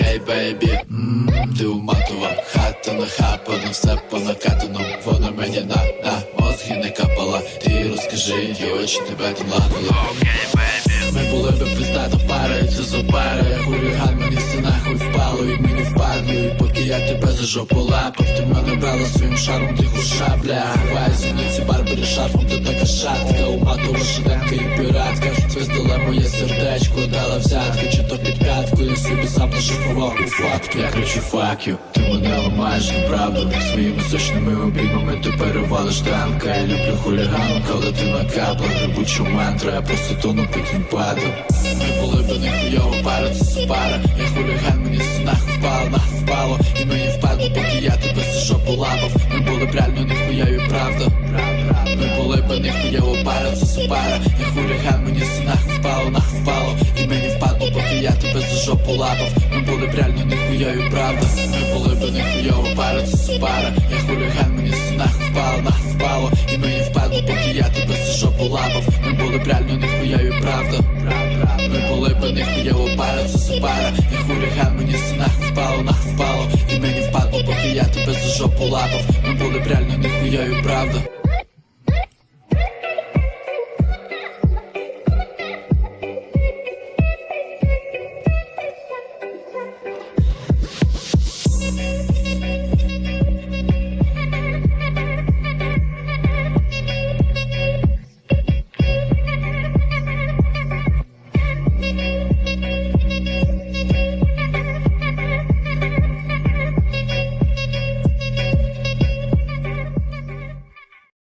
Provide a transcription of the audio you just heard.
бейбі, Ммм, ти уматова, хата нахапана, все по накатану, вона мені на, на мозги не капала. Ти розкажи, її очі тебе там ладили. Ми були би пиздата пара, і це зопара Хуліган мені все нахуй впало, і мені впадло. І поки я тебе за жопу лапав, ти мене брала своїм шаром, ти хуша, бля. Ховай зіниці барбері шарфом, ти така шатка. Уматова шеденка і піратка Звездала моє сердечко, дала взятки Чи то під п'ятку, я собі сам нашифрував у факту Я кричу you, ти мене ламаєш неправду Своїми сочними обіймами. Ти перевалиш танка Я люблю хулігану, коли ти на каплах Грибучу мантру, я просто тону потім падаю. Ми були б нехуйово пара, це супара. Я хуліган, мені все впало, нахуй впало. І мені впадло, Були б нехуйово пара, це супара Я хуліган, мені все нахуй впало, нахуй впало І мені впадло, поки я тебе за жопу лапав Ми були б реально нехуяві, правда. Ми були б нехуйово пара, це супара Я хуліган, мені все нахуй впало, нахуй впало І мені впадло, поки я тебе за жопу лапав Ми були б реально нехуяві, правда. Ми були б нехуяво пара, це супара Я хуліган, мені все нахуй впало, нахуй впало І мені впадло, поки я тебе за жопу лапав Ми були б реально нехуяві, правда